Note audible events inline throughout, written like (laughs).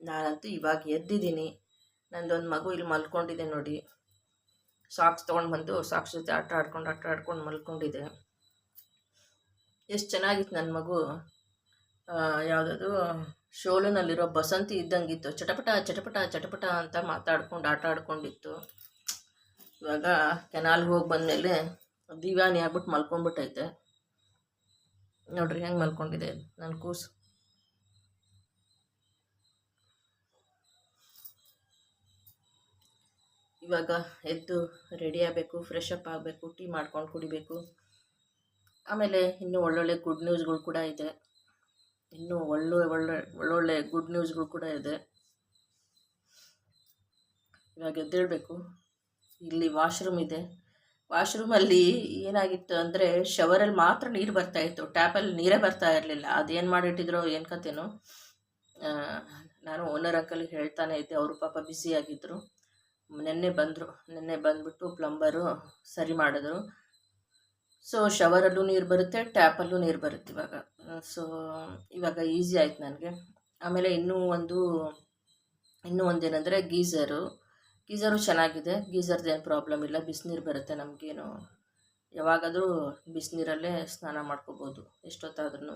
ನಾನಂತೂ ಇವಾಗ ಎದ್ದಿದ್ದೀನಿ. ನಂದೊಂದು ಮಗು ಇಲ್ಲಿ ಮಲ್ಕೊಂಡಿದೆ ನೋಡಿ. ಸಾಕ್ಸ್ ತೊಗೊಂಡು ಬಂದು ಸಾಕ್ಸ್ ಜೊತೆ ಆಟ ಆಡ್ಕೊಂಡು ಆಟ ಆಡ್ಕೊಂಡು ಮಲ್ಕೊಂಡಿದೆ. ಎಷ್ಟು ಚೆನ್ನಾಗಿತ್ತು ನನ್ನ ಮಗು. ಯಾವುದದು? ಶೋಲಿನಲ್ಲಿರೋ ಬಸಂತಿ ಇದ್ದಂಗಿತ್ತು. ಚಟಪಟ ಚಟಪಟ ಚಟಪಟ ಅಂತ ಮಾತಾಡ್ಕೊಂಡು, ಆಟ ಆಡ್ಕೊಂಡಿತ್ತು. ಇವಾಗ ಕೆನಾಲ್ಗೆ ಹೋಗಿ ಬಂದಮೇಲೆ ದಿವಾನಿ ಆಗ್ಬಿಟ್ಟು ಮಲ್ಕೊಂಡ್ಬಿಟ್ಟೈತೆ. ನೋಡ್ರಿ ಹೆಂಗೆ ಮಲ್ಕೊಂಡಿದೆ. ನನ್ನ ಕೂಸು. ಇವಾಗ ಎದ್ದು ರೆಡಿ ಆಗಬೇಕು ಫ್ರೆಶ್ ಅಪ್ ಆಗಬೇಕು ಟೀ ಮಾಡ್ಕೊಂಡು ಕುಡಿಬೇಕು. ಆಮೇಲೆ ಇನ್ನೂ ಒಳ್ಳೊಳ್ಳೆ ಗುಡ್ ನ್ಯೂಸ್ಗಳು ಕೂಡ ಇದೆ. ಇನ್ನೂ ಒಳ್ಳೆ ಒಳ್ಳೆ, ಒಳ್ಳೊಳ್ಳೆ ಗುಡ್ ನ್ಯೂಸ್ಗಳು ಕೂಡ ಇದೆ. ಇವಾಗ ಎದ್ದೇಳಬೇಕು. ಇಲ್ಲಿ ವಾಶ್ರೂಮ್ ಇದೆ. ವಾಶ್ರೂಮಲ್ಲಿ ಏನಾಗಿತ್ತು ಅಂದರೆ ಶವರಲ್ಲಿ ಮಾತ್ರ ನೀರು ಬರ್ತಾಯಿತ್ತು ಟ್ಯಾಪಲ್ಲಿ ನೀರೇ ಬರ್ತಾ ಇರಲಿಲ್ಲ. ಅದೇನು ಮಾಡಿಟ್ಟಿದ್ರೋ, ಏನು ಕತೆನೋ ನಾನು ಓನರ್ ಅಂಕಲ್ಲಿ ಹೇಳ್ತಾನೆ ಇದ್ದೆ. ಅವರು ಪಾಪ ಬ್ಯುಸಿಯಾಗಿದ್ದರು ನಿನ್ನೆ ಬಂದರು. ನಿನ್ನೆ ಬಂದುಬಿಟ್ಟು ಪ್ಲಂಬರು ಸರಿ ಮಾಡಿದ್ರು. ಸೊ ಶವರಲ್ಲೂ ನೀರು ಬರುತ್ತೆ ಟ್ಯಾಪಲ್ಲೂ ನೀರು ಬರುತ್ತೆ ಇವಾಗ. ಸೊ ಇವಾಗ ಈಸಿ ಆಯ್ತು ನನಗೆ. ಆಮೇಲೆ ಇನ್ನೂ ಒಂದು, ಇನ್ನೂ ಒಂದೇನೆಂದರೆ ಗೀಝರು ಗೀಝರು ಚೆನ್ನಾಗಿದೆ. ಗೀಝರ್ದು ಏನು ಪ್ರಾಬ್ಲಮ್ ಇಲ್ಲ. ಬಿಸಿನೀರು ಬರುತ್ತೆ ನಮಗೇನು. ಯಾವಾಗಾದರೂ ಬಿಸಿನೀರಲ್ಲೇ ಸ್ನಾನ ಮಾಡ್ಕೋಬೋದು ಎಷ್ಟೊತ್ತಾದ್ರೂ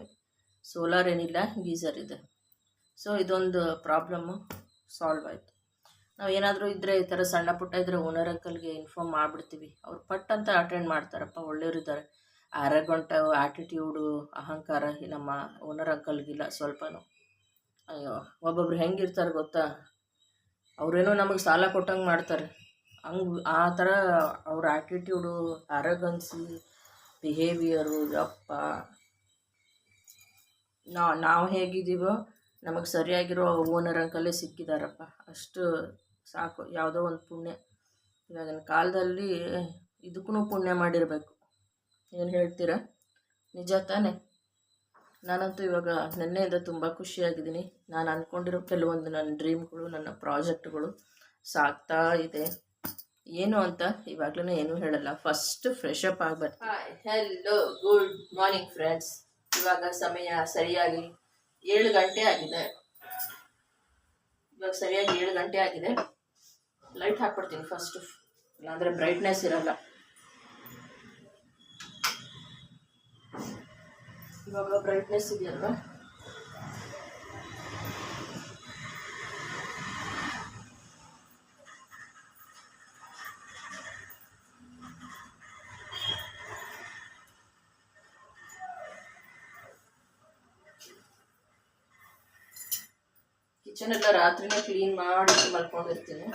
ಸೋಲಾರ್ ಏನಿಲ್ಲ ಗೀಝರ್ ಇದೆ ಸೊ ಇದೊಂದು ಪ್ರಾಬ್ಲಮ್ಮು ಸಾಲ್ವ್ ಆಯಿತು. ನಾವು ಏನಾದರೂ ಇದ್ದರೆ ಈ ಥರ ಸಣ್ಣ ಪುಟ್ಟ ಇದ್ದರೆ ಓನರ್ ಅಂಕಲ್ಗೆ ಇನ್ಫಾರ್ಮ್ ಮಾಡಿಬಿಡ್ತೀವಿ. ಅವ್ರು ಪಟ್ ಅಂತ ಅಟೆಂಡ್ ಮಾಡ್ತಾರಪ್ಪ ಒಳ್ಳೆಯವರಿದ್ದಾರೆ ಅರಗಂಟ ಆ್ಯಟಿಟ್ಯೂಡು ಅಹಂಕಾರ ನಮ್ಮ ಓನರ್ ಅಂಕಲ್ಗಿಲ್ಲ ಸ್ವಲ್ಪನೂ. ಅಯ್ಯೋ, ಒಬ್ಬೊಬ್ರು ಹೆಂಗಿರ್ತಾರೆ ಗೊತ್ತಾ? ಅವರೇನೋ ನಮಗೆ ಸಾಲ ಕೊಟ್ಟಂಗೆ ಮಾಡ್ತಾರೆ. ಹಂಗೆ ಆ ಥರ ಅವ್ರ ಆ್ಯಟಿಟ್ಯೂಡು ಅರಗನ್ಸಿ ಬಿಹೇವಿಯರು ಯಪ್ಪ. ನಾವು ನಾವು ಹೇಗಿದ್ದೀವೋ, ನಮಗೆ ಸರಿಯಾಗಿರೋ ಓನರ್ ಅಂಕಲ್ಲೇ ಸಿಕ್ಕಿದಾರಪ್ಪ. ಅಷ್ಟು ಸಾಕು, ಯಾವುದೋ ಒಂದು ಪುಣ್ಯ. ಇವಾಗಿನ ಕಾಲದಲ್ಲಿ ಇದಕ್ಕೂ ಪುಣ್ಯ ಮಾಡಿರಬೇಕು. ಏನು ಹೇಳ್ತೀರಾ? ನಿಜ ತಾನೇ. ನಾನಂತೂ ಇವಾಗ ನಿನ್ನೆಯಿಂದ ತುಂಬ ಖುಷಿಯಾಗಿದ್ದೀನಿ. ನಾನು ಅಂದ್ಕೊಂಡಿರೋ ಕೆಲವೊಂದು ನನ್ನ ಡ್ರೀಮ್ಗಳು, ನನ್ನ ಪ್ರಾಜೆಕ್ಟ್ಗಳು ಸಾಕ್ತಾ ಇದೆ. ಏನು ಅಂತ ಇವಾಗ್ಲೂ ಏನೂ ಹೇಳಲ್ಲ. ಫಸ್ಟ್ ಫ್ರೆಶ್ ಅಪ್ ಆಗ್ಬಾರ್ದು ಹೆಲೋ ಗುಡ್ ಮಾರ್ನಿಂಗ್ ಫ್ರೆಂಡ್ಸ್ ಇವಾಗ ಸಮಯ ಸರಿಯಾಗಿ ಏಳು ಗಂಟೆ ಆಗಿದೆ. ಇವಾಗ ಸರಿಯಾಗಿ ಏಳು ಗಂಟೆ ಆಗಿದೆ. ಲೈಟ್ ಹಾಕ್ಬಿಡ್ತೀನಿ ಫಸ್ಟು ಇಲ್ಲಾಂದರೆ ಬ್ರೈಟ್ನೆಸ್ ಇರಲ್ಲ. ಇವಾಗ ಬ್ರೈಟ್ನೆಸ್ ಇದೆಯಲ್ವಾ? ಕಿಚನ್ ಎಲ್ಲ ರಾತ್ರಿನೇ ಕ್ಲೀನ್ ಮಾಡಿ ಮಲ್ಕೊಂಡಿರ್ತೀನಿ.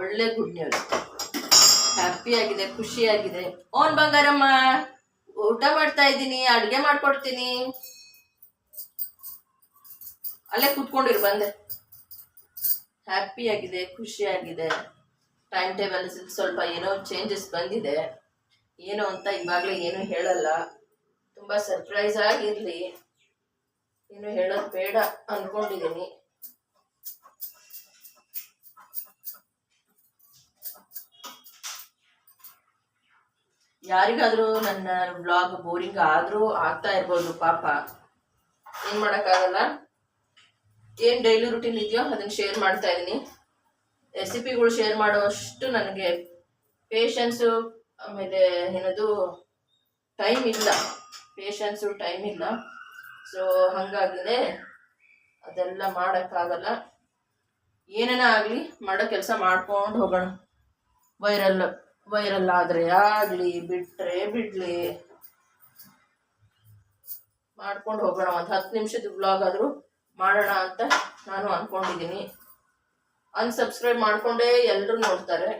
ಒಳ್ಳೆ ಗುಡ್ ನ್ಯೂಸ್ ಹ್ಯಾಪಿ ಆಗಿದೆ ಖುಷಿಯಾಗಿದೆ ಓನ್ ಬಂಗಾರಮ್ಮ, ಊಟ ಮಾಡ್ತಾ ಇದ್ದೀನಿ, ಅಡುಗೆ ಮಾಡ್ಕೊಡ್ತೀನಿ. ಅಲ್ಲೇ ಕೂತ್ಕೊಂಡಿರು, ಬಂದೆ. ಹ್ಯಾಪಿ ಆಗಿದೆ ಖುಷಿಯಾಗಿದೆ ಟೈಮ್ ಟೇಬಲ್ ಸ್ವಲ್ಪ ಏನೋ ಚೇಂಜಸ್ ಬಂದಿದೆ. ಏನು ಅಂತ ಇವಾಗಲೇ ಏನು ಹೇಳಲ್ಲ. ತುಂಬ ಸರ್ಪ್ರೈಸ್ ಆಗಿರಲಿ. ಏನು ಹೇಳೋದು ಬೇಡ ಅಂದ್ಕೊಂಡಿದ್ದೀನಿ ಯಾರಿಗಾದರೂ ನನ್ನ ಬ್ಲಾಗ್ ಬೋರಿಂಗ್ ಆದರೂ ಆಗ್ತಾ ಇರ್ಬೋದು ಪಾಪ. ಏನು ಮಾಡೋಕ್ಕಾಗಲ್ಲ? ಏನು ಡೈಲಿ ರುಟೀನ್ ಇದೆಯೋ ಅದನ್ನು ಶೇರ್ ಮಾಡ್ತಾ ಇದ್ದೀನಿ. ರೆಸಿಪಿಗಳು ಶೇರ್ ಮಾಡೋಷ್ಟು ನನಗೆ ಪೇಷನ್ಸು ಆಮೇಲೆ ಏನದು ಟೈಮ್ ಇಲ್ಲ. ಪೇಷನ್ಸು ಟೈಮ್ ಇಲ್ಲ. ಸೊ ಹಾಗಾಗಿದೆ ಅದೆಲ್ಲ ಮಾಡೋಕ್ಕಾಗಲ್ಲ. ಏನೇನ ಆಗಲಿ ಮಾಡೋ ಕೆಲಸ ಮಾಡ್ಕೊಂಡು ಹೋಗೋಣ. ವೈರಲ್ ವೈರಲ್ ಆದರೆ ಆಗಲಿ ಬಿಟ್ಟರೆ ಬಿಡಲಿ. ಮಾಡ್ಕೊಂಡು ಹೋಗೋಣ. ಒಂದು ಹತ್ತು ನಿಮಿಷದ ಬ್ಲಾಗ್ ಆದರೂ ಮಾಡೋಣ ಅಂತ ನಾನು ಅಂದ್ಕೊಂಡಿದ್ದೀನಿ ಅನ್ಸಬ್ಸ್ಕ್ರೈಬ್ ಮಾಡಿಕೊಂಡೇ ಎಲ್ಲರೂ ನೋಡ್ತಾರೆ.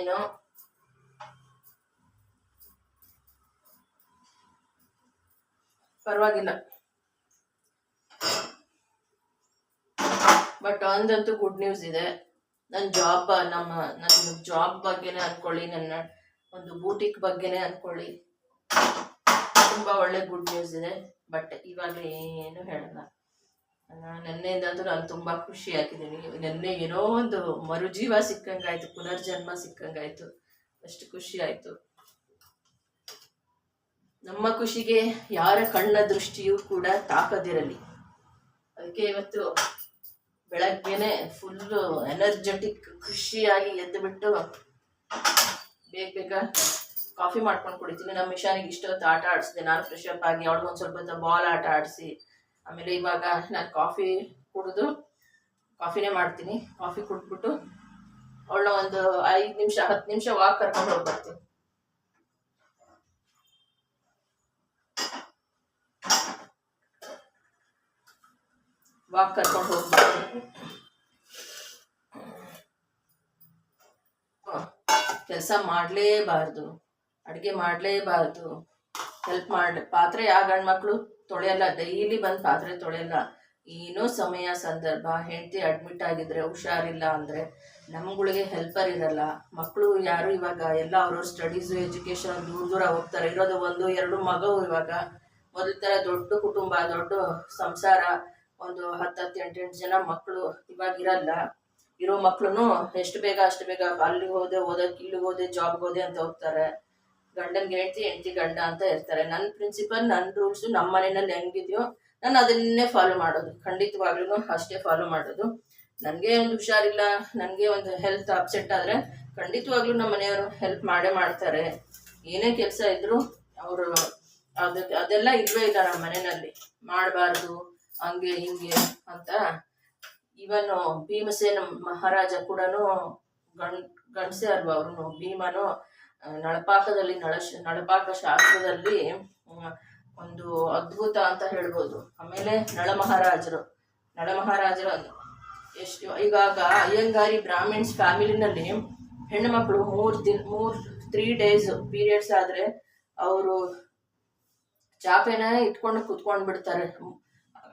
ಏನೋ? ಪರವಾಗಿಲ್ಲ. ಬಟ್ ಒಂದಂತೂ ಗುಡ್ ನ್ಯೂಸ್ ಇದೆ. ನನ್ನ ಜಾಬ್ ನಮ್ಮ ನನ್ನ ಜಾಬ್ ಬಗ್ಗೆನೇ ಅನ್ಕೊಳ್ಳಿ, ನನ್ನ ಒಂದು ಬೂಟಿಕ್ ಬಗ್ಗೆನೇ ಅನ್ಕೊಳ್ಳಿ. ತುಂಬ ಒಳ್ಳೆ ಗುಡ್ ನ್ಯೂಸ್ ಇದೆ. ಬಟ್ ಇವಾಗ ಏನು ಹೇಳಲ್ಲ. ನೆನ್ನೆಯಿಂದಂತೂ ನಾನು ತುಂಬ ಖುಷಿಯಾಗಿದ್ದೀನಿ ನೆನ್ನೆ ಏನೋ ಒಂದು ಮರುಜೀವ ಸಿಕ್ಕಂಗಾಯ್ತು, ಪುನರ್ಜನ್ಮ ಸಿಕ್ಕಂಗಾಯ್ತು. ಅಷ್ಟು ಖುಷಿ ಆಯಿತು. ನಮ್ಮ ಖುಷಿಗೆ ಯಾರ ಕಣ್ಣ ದೃಷ್ಟಿಯೂ ಕೂಡ ತಾಕದಿರಲಿ. ಅದಕ್ಕೆ ಇವತ್ತು ಬೆಳಗ್ಗೆನೆ ಫುಲ್ಲು ಎನರ್ಜೆಟಿಕ್ ಖುಷಿಯಾಗಿ ಎದ್ದು ಬಿಟ್ಟು ಬೇಗ ಬೇಗ ಕಾಫಿ ಮಾಡ್ಕೊಂಡು ಕುಡಿತೀನಿ. ನಮ್ಮ ಮಿಷಾನಿಗೆ ಇಷ್ಟೊತ್ತು ಆಟ ಆಡಿಸಿದೆ. ನಾನು ಫ್ರೆಶ್ ಅಪ್ ಆಗಿ ಒಂದು ಸ್ವಲ್ಪ ಹೊತ್ತು ಬಾಲ್ ಆಟ ಆಡಿಸಿ, ಆಮೇಲೆ ಇವಾಗ ನಾನು ಕಾಫಿ ಕುಡಿದು ಕಾಫಿನೇ ಮಾಡ್ತೀನಿ. ಕಾಫಿ ಕುಡಿದ್ಬಿಟ್ಟು ಅವಳನ್ನ ಒಂದು ಐದು ನಿಮಿಷ, ಹತ್ತು ನಿಮಿಷ ವಾಕ್ ಕರ್ಕೊಂಡು ಹೋಗಿ ಬರ್ತೀನಿ ವಾಕ್ ಕರ್ಕೊಂಡು ಹೋಗ್ಬೇಕು ಕೆಲಸ ಮಾಡಲೇಬಾರ್ದು. ಅಡುಗೆ ಮಾಡಲೇಬಾರ್ದು. ಹೆಲ್ಪ್ ಮಾಡಿ ಪಾತ್ರೆ ಯಾವ ಗಂಡ್ಮಕ್ಳು ತೊಳೆಯಲ್ಲ ಡೈಲಿ ಬಂದು ಪಾತ್ರೆ ತೊಳೆಯಲ್ಲ. ಏನೋ ಸಮಯ ಸಂದರ್ಭ ಹೆಂಡತಿ ಅಡ್ಮಿಟ್ ಆಗಿದ್ರೆ ಹುಷಾರಿಲ್ಲ ಅಂದರೆ ನಮ್ಗಳಿಗೆ ಹೆಲ್ಪರ್ ಇರಲ್ಲ. ಮಕ್ಕಳು ಯಾರು ಇವಾಗ ಎಲ್ಲ ಅವ್ರವ್ರ ಸ್ಟಡೀಸು ಎಜುಕೇಷನ್ ದೂರ ದೂರ ಹೋಗ್ತಾರೆ. ಇರೋದು ಒಂದು ಎರಡು ಮಗವು ಇವಾಗ. ಮೊದಲ ಥರ ದೊಡ್ಡ ಕುಟುಂಬ ದೊಡ್ಡ ಸಂಸಾರ. ಒಂದು ಹತ್ತು ಹತ್ತು, ಎಂಟು ಎಂಟು ಜನ ಮಕ್ಕಳು ಇವಾಗ ಇರಲ್ಲ ಇರೋ ಮಕ್ಕಳು ಎಷ್ಟು ಬೇಗ, ಅಷ್ಟು ಬೇಗ ಅಲ್ಲಿಗೆ ಹೋದೆ ಓದಕ್ಕೆ ಇಲ್ಲಿಗೆ ಹೋದೆ ಜಾಬ್ಗೆ ಹೋದೆ ಅಂತ ಹೋಗ್ತಾರೆ. ಗಂಡನ ಹೆಂಡ್ತಿ ಹೆಂಡತಿ ಗಂಡ ಅಂತ ಇರ್ತಾರೆ. ನನ್ನ ಪ್ರಿನ್ಸಿಪಲ್ ನನ್ನ ರೂಲ್ಸು ನಮ್ಮ ಮನೆಯಲ್ಲಿ ಹೆಂಗಿದೆಯೋ, ನಾನು ಅದನ್ನೇ ಫಾಲೋ ಮಾಡೋದು. ಖಂಡಿತವಾಗ್ಲೂ ಅಷ್ಟೇ ಫಾಲೋ ಮಾಡೋದು. ನನಗೆ ಒಂದು ಹುಷಾರಿಲ್ಲ, ನನಗೆ ಒಂದು ಹೆಲ್ತ್ ಅಪ್ಸೆಟ್ ಆದರೆ ಖಂಡಿತವಾಗ್ಲೂ ನಮ್ಮ ಮನೆಯವರು ಹೆಲ್ಪ್ ಮಾಡೇ ಮಾಡ್ತಾರೆ. ಏನೇ ಕೆಲಸ ಇದ್ದರೂ ಅವರು ಅದಕ್ಕೆ, ಅದೆಲ್ಲ ಇಲ್ವೇ ಇಲ್ಲ ನಮ್ಮ ಮನೆಯಲ್ಲಿ. ಮಾಡಬಾರ್ದು. ಹಂಗೆ ಹಿಂಗೆ ಅಂತ. ಇವನ್ ಭೀಮಸೇನ ಮಹಾರಾಜ ಕೂಡ ಗಣ್ ಗಣಸೆ ಅಲ್ವಾ ಅವನು ಭೀಮನು ನಳಪಾಕದಲ್ಲಿ, ನಳ ನಳಪಾಕ ಶಾಸ್ತ್ರದಲ್ಲಿ ಒಂದು ಅದ್ಭುತ ಅಂತ ಹೇಳ್ಬೋದು. ಆಮೇಲೆ ನಳ ಮಹಾರಾಜರು ನಳ ಮಹಾರಾಜರು ಎಷ್ಟು ಇವಾಗ ಅಯ್ಯಂಗಾರಿ ಬ್ರಾಹ್ಮಿಣ್ಸ್ ಫ್ಯಾಮಿಲಿನಲ್ಲಿ ಹೆಣ್ಣು ಮಕ್ಕಳು ಮೂರು ದಿನ, ಮೂರು ತ್ರೀ ಡೇಸ್ ಪೀರಿಯಡ್ಸ್ ಆದರೆ ಅವರು ಚಾಪೆನ ಇಟ್ಕೊಂಡು ಕುತ್ಕೊಂಡು ಬಿಡ್ತಾರೆ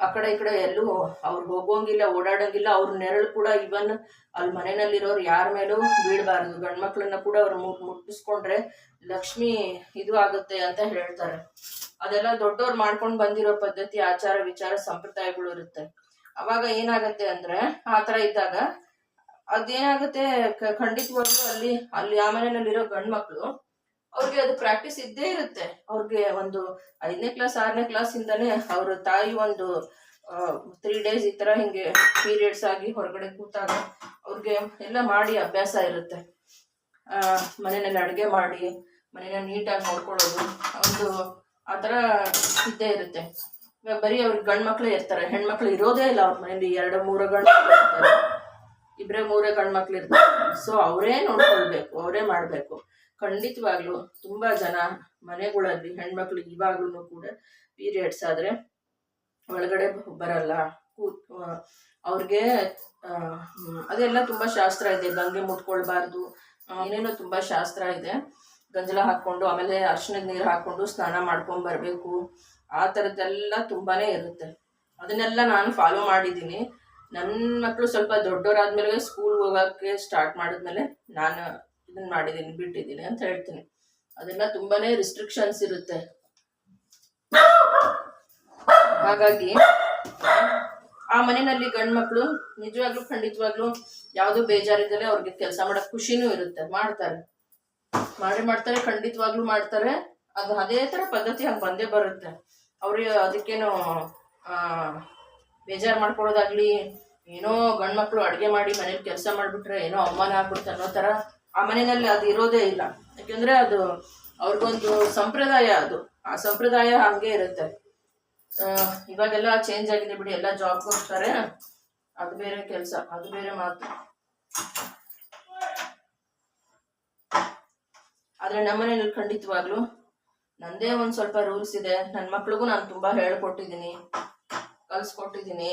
ಆ ಕಡೆ ಈ ಕಡೆ ಎಲ್ಲೂ ಅವ್ರು ಹೋಗೋಂಗಿಲ್ಲ ಓಡಾಡೋಂಗಿಲ್ಲ, ಅವ್ರ ನೆರಳು ಕೂಡ ಇವನ್ ಅಲ್ಲಿ ಮನೆಯಲ್ಲಿರೋರು ಯಾರ ಮೇಲೂ ಬೀಳಬಾರ್ದು. ಗಂಡ್ಮಕ್ಳನ್ನ ಕೂಡ ಅವ್ರು ಮುಟ್ ಮುಟ್ಟಿಸ್ಕೊಂಡ್ರೆ ಲಕ್ಷ್ಮಿ ಇದು ಆಗುತ್ತೆ ಅಂತ ಹೇಳ್ತಾರೆ. ಅದೆಲ್ಲ ದೊಡ್ಡವ್ರು ಮಾಡ್ಕೊಂಡು ಬಂದಿರೋ ಪದ್ಧತಿ, ಆಚಾರ ವಿಚಾರ, ಸಂಪ್ರದಾಯಗಳು ಇರುತ್ತೆ. ಅವಾಗ ಏನಾಗುತ್ತೆ ಅಂದ್ರೆ ಆ ಥರ ಇದ್ದಾಗ ಅದೇನಾಗುತ್ತೆ ಖಂಡಿತವಾಗ್ಲೂ ಅಲ್ಲಿ ಅಲ್ಲಿ ಆ ಮನೆಯಲ್ಲಿರೋ ಗಂಡ್ಮಕ್ಳು ಅವ್ರಿಗೆ ಅದು ಪ್ರಾಕ್ಟೀಸ್ ಇದ್ದೇ ಇರುತ್ತೆ. ಅವ್ರಿಗೆ ಒಂದು ಐದನೇ ಕ್ಲಾಸ್ ಆರನೇ ಕ್ಲಾಸ್ ಇಂದಾನೆ ಅವ್ರ ತಾಯಿ ಒಂದು ತ್ರೀ ಡೇಸ್ ಈ ತರ ಹಿಂಗೆ ಪೀರಿಯಡ್ಸ್ ಆಗಿ ಹೊರಗಡೆ ಕೂತಾಗ ಅವ್ರಿಗೆ ಎಲ್ಲ ಮಾಡಿ ಅಭ್ಯಾಸ ಇರುತ್ತೆ. ಮನೆಯಲ್ಲಿ ಅಡುಗೆ ಮಾಡಿ, ಮನೇನ ನೀಟಾಗಿ ನೋಡ್ಕೊಳ್ಳೋದು ಒಂದು, ಆ ಥರ ಇದ್ದೇ ಇರುತ್ತೆ. ಬರೀ ಅವ್ರಿಗೆ ಗಂಡು ಮಕ್ಕಳೇ ಇರ್ತಾರೆ, ಹೆಣ್ಮಕ್ಳು ಇರೋದೇ ಇಲ್ಲ ಅವ್ರ ಮನೇಲಿ ಎರಡು, ಮೂರು ಗಂಡು ಇರ್ತಾರೆ. ಇಬ್ಬರೇ ಮೂರೇ ಗಂಡು ಮಕ್ಳು ಇರ್ತಾರೆ. ಸೊ ಅವರೇ ನೋಡ್ಕೊಳ್ಬೇಕು, ಅವರೇ ಮಾಡಬೇಕು. ಖಂಡಿತವಾಗ್ಲೂ ತುಂಬಾ ಜನ ಮನೆಗಳಲ್ಲಿ ಹೆಣ್ಮಕ್ಳು ಇವಾಗ್ಲೂ ಕೂಡ ಪೀರಿಯಡ್ಸ್ ಆದ್ರೆ ಒಳಗಡೆ ಬರಲ್ಲ. ಅವ್ರಿಗೆ ಅದೆಲ್ಲ ತುಂಬಾ ಶಾಸ್ತ್ರ ಇದೆ. ಗಂಗೆ ಮುಟ್ಕೊಳ್ಬಾರ್ದು. ಏನೇನೋ ತುಂಬಾ ಶಾಸ್ತ್ರ ಇದೆ. ಗಂಜಲ ಹಾಕೊಂಡು ಆಮೇಲೆ ಅರ್ಶಿನದ ನೀರು ಹಾಕೊಂಡು ಸ್ನಾನ ಮಾಡ್ಕೊಂಡು ಬರಬೇಕು. ಆ ಥರದ್ದೆಲ್ಲ ತುಂಬಾನೇ ಇರುತ್ತೆ. ಅದನ್ನೆಲ್ಲ ನಾನು ಫಾಲೋ ಮಾಡಿದ್ದೀನಿ. ನನ್ನ ಮಕ್ಕಳು ಸ್ವಲ್ಪ ದೊಡ್ಡವರಾದ್ಮೇಲೆ ಸ್ಕೂಲ್ ಹೋಗೋಕ್ಕೆ ಸ್ಟಾರ್ಟ್ ಮಾಡಿದ್ಮೇಲೆ ನಾನು ಇದನ್ನ ಮಾಡಿದ್ದೀನಿ ಬಿಟ್ಟಿದ್ದೀನಿ ಅಂತ ಹೇಳ್ತೀನಿ. ಅದೆಲ್ಲ ತುಂಬಾನೇ ರಿಸ್ಟ್ರಿಕ್ಷನ್ಸ್ ಇರುತ್ತೆ. ಹಾಗಾಗಿ ಆ ಮನೆಯಲ್ಲಿ ಗಂಡು ಮಕ್ಕಳು ನಿಜವಾಗ್ಲೂ ಖಂಡಿತವಾಗ್ಲೂ ಯಾವುದು ಬೇಜಾರಿದ್ದರೆ ಅವ್ರಿಗೆ ಕೆಲಸ ಮಾಡಕ್ ಖುಷಿನೂ ಇರುತ್ತೆ ಮಾಡ್ತಾರೆ. ಮಾಡಿ ಮಾಡ್ತಾರೆ ಖಂಡಿತವಾಗ್ಲೂ ಮಾಡ್ತಾರೆ. ಅದು ಅದೇ ತರ ಪದ್ಧತಿ ಹಂಗೆ ಬಂದೇ ಬರುತ್ತೆ. ಅವ್ರಿಗೆ ಅದಕ್ಕೇನು ಆ, ಬೇಜಾರು ಮಾಡ್ಕೊಳ್ಳೋದಾಗ್ಲಿ ಏನೋ ಗಂಡ್ಮಕ್ಳು ಅಡುಗೆ ಮಾಡಿ ಮನೇಲಿ ಕೆಲಸ ಮಾಡ್ಬಿಟ್ರೆ ಏನೋ ಅವಮಾನ ಆಗ್ಬಿಡುತ್ತೆ ಅನ್ನೋ ಥರ ಆ ಮನೆಯಲ್ಲಿ ಅದು ಇರೋದೇ ಇಲ್ಲ. ಯಾಕೆಂದರೆ ಅದು ಅವ್ರಿಗೊಂದು ಸಂಪ್ರದಾಯ ಅದು. ಆ ಸಂಪ್ರದಾಯ ಹಂಗೆ ಇರುತ್ತೆ. ಇವಾಗೆಲ್ಲ ಚೇಂಜ್ ಆಗಿದೆ ಬಿಡಿ. ಎಲ್ಲ ಜಾಬ್ ಹೋಗ್ತಾರೆ. ಅದು ಬೇರೆ ಕೆಲಸ, ಅದು ಬೇರೆ ಮಾತು. ಆದರೆ ನಮ್ಮನೇಲಿ ಖಂಡಿತವಾಗ್ಲೂ ನಂದೇ ಒಂದು ಸ್ವಲ್ಪ ರೂಲ್ಸ್ ಇದೆ. ನನ್ನ ಮಕ್ಳಿಗೂ ನಾನು ತುಂಬ ಹೇಳ್ಕೊಟ್ಟಿದ್ದೀನಿ. ಕಲಿಸ್ಕೊಟ್ಟಿದ್ದೀನಿ.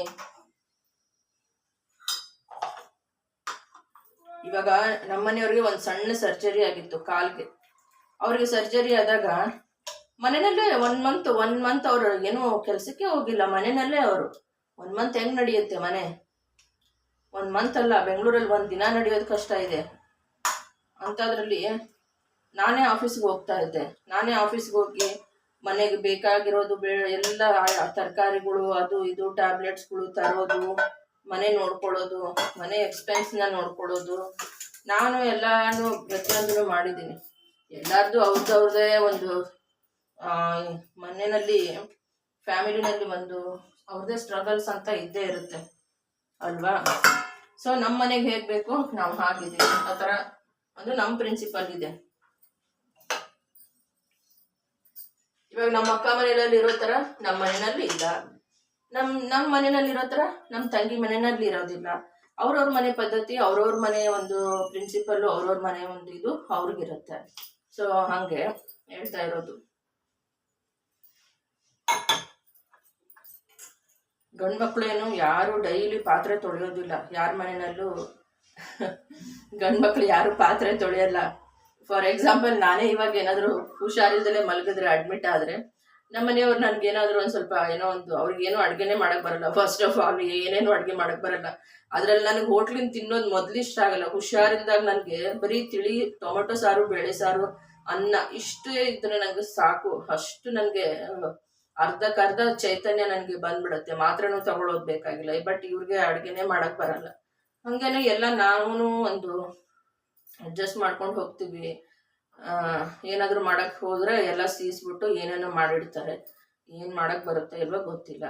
ಇವಾಗ ನಮ್ಮನೆಯವ್ರಿಗೆ ಒಂದು ಸಣ್ಣ ಸರ್ಜರಿ ಆಗಿತ್ತು ಕಾಲ್ಗೆ. ಅವ್ರಿಗೆ ಸರ್ಜರಿ ಆದಾಗ ಮನೆಯಲ್ಲೇ ಒನ್ ಮಂತ್ ಒನ್ ಮಂತ್ ಅವರು ಏನೂ ಕೆಲಸಕ್ಕೆ ಹೋಗಿಲ್ಲ. ಮನೆಯಲ್ಲೇ ಅವರು. ಒನ್ ಮಂತ್ ಹೆಂಗ್ ನಡೆಯುತ್ತೆ ಮನೆ? ಒಂದು ಮಂತ್ ಅಲ್ಲ, ಬೆಂಗಳೂರಲ್ಲಿ ಒಂದು ದಿನ ನಡೆಯೋದು ಕಷ್ಟ ಇದೆ. ಅಂಥದ್ರಲ್ಲಿ ನಾನೇ ಆಫೀಸ್ಗೆ ಹೋಗ್ತಾ ಇದ್ದೆ. ನಾನೇ ಆಫೀಸ್ಗೆ ಹೋಗಿ ಮನೆಗೆ ಬೇಕಾಗಿರೋದು ಬೇ ಎಲ್ಲ ತರಕಾರಿಗಳು, ಅದು ಇದು ಟ್ಯಾಬ್ಲೆಟ್ಸ್ಗಳು ತರೋದು. ಮನೆ ನೋಡ್ಕೊಳ್ಳೋದು, ಮನೆ ಎಕ್ಸ್ಪೆನ್ಸ್ನ ನೋಡ್ಕೊಳ್ಳೋದು. ನಾನು ಎಲ್ಲಾನು ಪ್ರತಿಯೊಂದು ಮಾಡಿದ್ದೀನಿ. ಎಲ್ಲರದ್ದು ಅವ್ರದ್ದು ಅವ್ರದ್ದೇ ಒಂದು ಮನೆಯಲ್ಲಿ, ಫ್ಯಾಮಿಲಿನಲ್ಲಿ ಒಂದು ಅವ್ರದೇ ಸ್ಟ್ರಗಲ್ಸ್ ಅಂತ ಇದ್ದೇ ಇರುತ್ತೆ. ಅಲ್ವಾ? ಸೊ ನಮ್ಮ ಮನೆಗೆ ಹೇಗೆ ಬೇಕು? ನಾವು ಹಾಗಿದ್ದೀವಿ. ಆ ಥರ ಒಂದು ನಮ್ಮ ಪ್ರಿನ್ಸಿಪಲ್ ಇದೆ. ಇವಾಗ ನಮ್ಮ ಅಕ್ಕ ಮನೆಯಲ್ಲಿ ಇರೋ ಥರ ನಮ್ಮ ಮನೆಯಲ್ಲಿ ಇಲ್ಲ. ನಮ್ಮ ನಮ್ಮ ಮನೆಯಲ್ಲಿ ಇರೋ ನಮ್ಮ ತಂಗಿ ಮನೆಯಲ್ಲಿ ಇರೋದಿಲ್ಲ ಅವ್ರವ್ರ ಮನೆ ಪದ್ಧತಿ, ಅವ್ರವ್ರ ಮನೆ ಒಂದು ಪ್ರಿನ್ಸಿಪಲ್ ಅವ್ರವ್ರ ಮನೆ ಒಂದು ಇದು ಅವ್ರಿಗಿರುತ್ತೆ. ಸೊ ಹಾಗೆ ಹೇಳ್ತಾ ಇರೋದು. ಗಂಡು ಮಕ್ಕಳೇನು ಯಾರು ಡೈಲಿ ಪಾತ್ರೆ ತೊಳೆಯೋದಿಲ್ಲ. ಯಾರ ಮನೆಯಲ್ಲೂ (laughs) ಗಂಡು ಮಕ್ಳು ಯಾರು ಪಾತ್ರೆ ತೊಳೆಯಲ್ಲ. ಫಾರ್ ಎಕ್ಸಾಂಪಲ್ ನಾನೇ ಇವಾಗ ಏನಾದರೂ ಹುಷಾರಿಲ್ದಲೇ ಮಲಗಿದ್ರೆ ಅಡ್ಮಿಟ್ ಆದರೆ ನಮ್ಮ ಮನೆಯವ್ರು ನನ್ಗೆ ಏನಾದ್ರು ಒಂದ್ ಸ್ವಲ್ಪ ಏನೋ ಒಂದು ಅವ್ರಿಗೇನೋ ಅಡ್ಗೆನೆ ಮಾಡಕ್ ಬರಲ್ಲ. ಫಸ್ಟ್ ಆಫ್ ಆಲ್ ಏನೇನು ಅಡ್ಗೆ ಮಾಡಕ್ ಬರಲ್ಲ. ಅದ್ರಲ್ಲಿ ನನಗೆ ಹೋಟ್ಲಿಂದ ತಿನ್ನೋದು ಮೊದ್ಲು ಇಷ್ಟ ಆಗಲ್ಲ. ಹುಷಾರಿಂದಾಗ ನನಗೆ ಬರೀ ತಿಳಿ, ಟೊಮೆಟೊ ಸಾರು, ಬೇಳೆ ಸಾರು, ಅನ್ನ ಇಷ್ಟೇ ಇದ್ರೆ ನಂಗೆ ಸಾಕು. ಅಷ್ಟು ನನಗೆ ಅರ್ಧಕ್ಕರ್ಧ ಚೈತನ್ಯ ನನಗೆ ಬಂದ್ಬಿಡತ್ತೆ. ಮಾತ್ರನೂ ತಗೊಳ್ಳೋದು ಬೇಕಾಗಿಲ್ಲ. ಬಟ್ ಇವ್ರಿಗೆ ಅಡ್ಗೆನೆ ಮಾಡಕ್ ಬರಲ್ಲ. ಹಂಗೇನೆ ಎಲ್ಲ ನಾನು ಒಂದು ಅಡ್ಜಸ್ಟ್ ಮಾಡ್ಕೊಂಡು ಹೋಗ್ತೀವಿ. ಏನಾದರೂ ಮಾಡಕ್ ಹೋದರೆ ಎಲ್ಲ ಸೀಸ್ಬಿಟ್ಟು ಏನೇನೋ ಮಾಡಿಡ್ತಾರೆ. ಏನು ಮಾಡಕ್ ಬರುತ್ತೆ ಇಲ್ವೋ ಗೊತ್ತಿಲ್ಲ.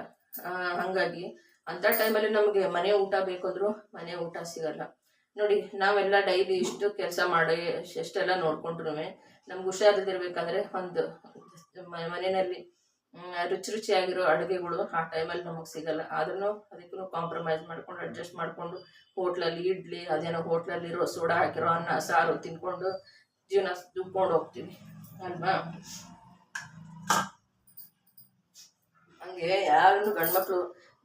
ಹಾಗಾಗಿ ಅಂಥ ಟೈಮಲ್ಲಿ ನಮಗೆ ಮನೆ ಊಟ ಬೇಕಂದ್ರೂ ಮನೆ ಊಟ ಸಿಗಲ್ಲ. ನೋಡಿ, ನಾವೆಲ್ಲ ಡೈಲಿ ಇಷ್ಟು ಕೆಲಸ ಮಾಡಿ, ಎಷ್ಟೆಲ್ಲ ನೋಡ್ಕೊಂಡ್ರು ನಮ್ಗೆ ಹುಷಾರದಿರ್ಬೇಕಂದ್ರೆ ಒಂದು ಮನೆಯಲ್ಲಿ ರುಚಿ ರುಚಿಯಾಗಿರೋ ಅಡುಗೆಗಳು ಆ ಟೈಮಲ್ಲಿ ನಮಗೆ ಸಿಗಲ್ಲ. ಆದ್ರೂ ಅದಕ್ಕೂ ಕಾಂಪ್ರಮೈಸ್ ಮಾಡ್ಕೊಂಡು ಅಡ್ಜಸ್ಟ್ ಮಾಡಿಕೊಂಡು, ಹೋಟ್ಲಲ್ಲಿ ಇಡ್ಲಿ, ಅದೇನೋ ಹೋಟ್ಲಲ್ಲಿರೋ ಸೋಡಾ ಹಾಕಿರೋ ಅನ್ನ, ಸಾರು ತಿನ್ಕೊಂಡು ಜೀವನ ದುಡ್ಕೊಂಡು ಹೋಗ್ತೀವಿ ಅಲ್ವಾ? ಹಂಗೆ ಯಾರನ್ನು ಗಂಡ್ಮಕ್ಳು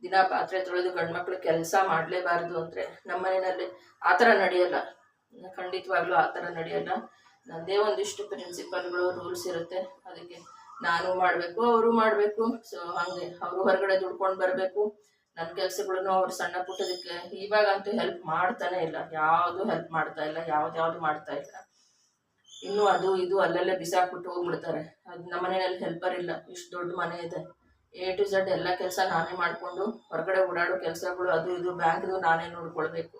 ದಿನ ಪಾತ್ರೆ ತೊಳೆದು ಗಂಡ್ಮಕ್ಳು ಕೆಲಸ ಮಾಡಲೇಬಾರ್ದು ಅಂದರೆ ನಮ್ಮ ಮನೆಯಲ್ಲಿ ಆ ಥರ ನಡೆಯಲ್ಲ. ಖಂಡಿತವಾಗ್ಲೂ ಆ ಥರ ನಡೆಯಲ್ಲ. ನನ್ನದೇ ಒಂದಿಷ್ಟು ಪ್ರಿನ್ಸಿಪಲ್ಗಳು ರೂಲ್ಸ್ ಇರುತ್ತೆ. ಅದಕ್ಕೆ ನಾನು ಮಾಡಬೇಕು, ಅವರು ಮಾಡಬೇಕು. ಸೊ ಹಂಗೆ ಅವರು ಹೊರಗಡೆ ದುಡ್ಕೊಂಡು ಬರಬೇಕು. ನನ್ನ ಕೆಲಸಗಳನ್ನು ಅವ್ರು ಸಣ್ಣ ಪುಟ್ಟದಕ್ಕೆ ಇವಾಗಂತೂ ಹೆಲ್ಪ್ ಮಾಡ್ತಾನೆ ಇಲ್ಲ. ಯಾವುದು ಹೆಲ್ಪ್ ಮಾಡ್ತಾ ಇಲ್ಲ ಯಾವ್ದು ಯಾವುದು ಮಾಡ್ತಾ ಇಲ್ಲ. ಇನ್ನು ಅದು ಇದು ಅಲ್ಲಲ್ಲೇ ಬಿಸಾಕ್ಬಿಟ್ಟು ಹೋಗ್ಬಿಡ್ತಾರೆ. ಅದು ನಮ್ಮ ಮನೆಯಲ್ಲಿ ಹೆಲ್ಪರ್ ಇಲ್ಲ. ಇಷ್ಟು ದೊಡ್ಡ ಮನೆ ಇದೆ. ಎ ಟು ಝಡ್ ಎಲ್ಲ ಕೆಲಸ ನಾನೇ ಮಾಡಿಕೊಂಡು ಹೊರಗಡೆ ಓಡಾಡೋ ಕೆಲಸಗಳು ಅದು ಇದು ಬ್ಯಾಂಕ್ದು ನಾನೇ ನೋಡ್ಕೊಳ್ಬೇಕು.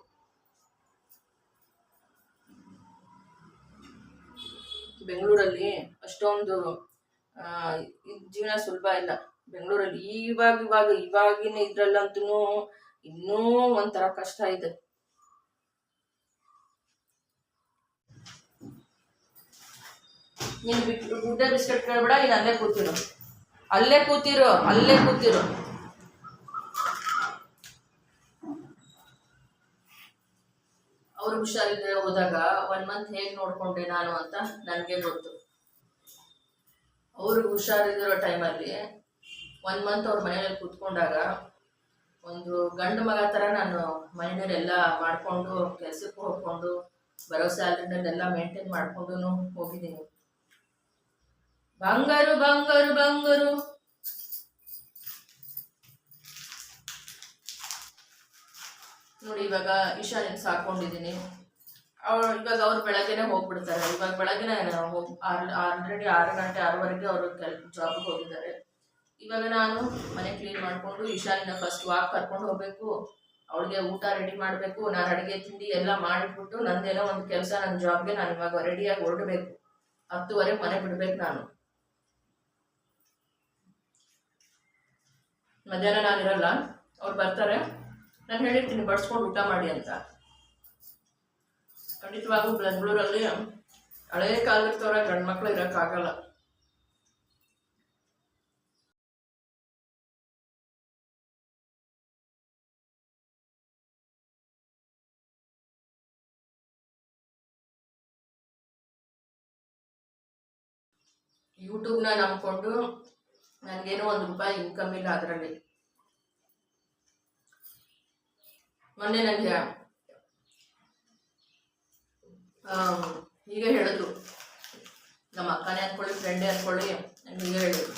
ಬೆಂಗಳೂರಲ್ಲಿ ಅಷ್ಟೊಂದು ಜೀವನ ಸುಲಭ ಇಲ್ಲ. ಬೆಂಗಳೂರಲ್ಲಿ ಇವಾಗ ಇವಾಗ ಇವಾಗಿನ ಇದ್ರಲ್ಲಂತೂ ಇನ್ನೂ ಒಂಥರ ಕಷ್ಟ ಇದೆ. ನೀನು ಬಿಟ್ಟು ಗುಡ್ಡ ಬಿಸ್ಕೆಟ್ ಕೇಳ್ಬೇಡ, ನೀನು ಅಲ್ಲೇ ಕೂತಿರು. ಅಲ್ಲೇ ಕೂತಿರು ಅಲ್ಲೇ ಕೂತಿರು. ಅವ್ರು ಹುಷಾರಿದ್ರೆ ಹೋದಾಗ ಒನ್ ಮಂತ್ ಹೇಗೆ ನೋಡ್ಕೊಂಡೆ ನಾನು ಅಂತ ನನಗೆ ಗೊತ್ತು. ಅವ್ರಿಗೆ ಹುಷಾರಿದ್ದಿರೋ ಟೈಮಲ್ಲಿ ಒನ್ ಮಂತ್ ಅವ್ರ ಮನೆಯಲ್ಲಿ ಕೂತ್ಕೊಂಡಾಗ ಒಂದು ಗಂಡು ಮಗ ಥರ ನಾನು ಮನೆಯಲ್ಲೆಲ್ಲ ಮಾಡಿಕೊಂಡು ಕೆಲಸಕ್ಕೆ ಹೋಗ್ಕೊಂಡು ಬರೋ ಸ್ಯಾಲ್ರಿನಲ್ಲೆಲ್ಲ ಮೇಂಟೈನ್ ಮಾಡ್ಕೊಂಡು ಹೋಗಿದ್ದೀನಿ. ಬಂಗಾರು, ಬಂಗರು ಬಂಗರು. ನೋಡಿ, ಇವಾಗ ಈಶಾನ್ಯನ್ ಸಾಕೊಂಡಿದ್ದೀನಿ. ಅವ್ರು ಇವಾಗ ಅವ್ರು ಬೆಳಗ್ಗೆನೆ ಹೋಗ್ಬಿಡ್ತಾರೆ. ಇವಾಗ ಬೆಳಗ್ಗೆನೆ ಹೋಗಿ ಆಲ್ರೆಡಿ ಆರು ಗಂಟೆ, ಆರೂವರೆಗೆ ಅವರು ಕೆಲ್ ಜಾಬ್ಗೆ ಹೋಗಿದ್ದಾರೆ. ಇವಾಗ ನಾನು ಮನೆ ಕ್ಲೀನ್ ಮಾಡಿಕೊಂಡು ಇಶಾನಿನ ಫಸ್ಟ್ ವಾಕ್ ಕರ್ಕೊಂಡು ಹೋಗಬೇಕು. ಅವಳಿಗೆ ಊಟ ರೆಡಿ ಮಾಡಬೇಕು. ನಾನು ಅಡುಗೆ, ತಿಂಡಿ ಎಲ್ಲ ಮಾಡಿಬಿಟ್ಟು ನಂದೇನೋ ಒಂದು ಕೆಲಸ ನನ್ನ ಜಾಬ್ಗೆ ನಾನು ಇವಾಗ ರೆಡಿಯಾಗಿ ಹೊರಡಬೇಕು. ಹತ್ತುವರೆಗೆ ಮನೆ ಬಿಡ್ಬೇಕು ನಾನು. ಮಧ್ಯಾಹ್ನ ಇರಲ್ಲ ಅವ್ರು ಬರ್ತಾರೆ. ನಾನು ಹೇಳಿರ್ತೀನಿ, ಬಡ್ಸ್ಕೊಂಡು ಊಟ ಮಾಡಿ ಅಂತ. ಖಂಡಿತವಾಗೂ ಬೆಂಗಳೂರಲ್ಲಿ ಹಳೇ ಕಾಲದವ್ರ ಗಂಡ್ಮಕ್ಳು ಇರೋಕ್ಕಾಗಲ್ಲ. ಯೂಟ್ಯೂಬ್ನ ನಂಬ್ಕೊಂಡು ನನಗೇನೋ ಒಂದು ರೂಪಾಯಿ ಇನ್ಕಮ್ ಇಲ್ಲ ಅದರಲ್ಲಿ. ಮೊನ್ನೆ ನನಗೆ ಹೀಗೆ ಹೇಳಿದ್ರು. ನಮ್ಮ ಅಕ್ಕನೇ ಅಂದ್ಕೊಳ್ಳಿ ಫ್ರೆಂಡೇ ಅಂದ್ಕೊಳ್ಳಿ ನನಗೆ ಹೀಗೆ ಹೇಳಿದ್ರು.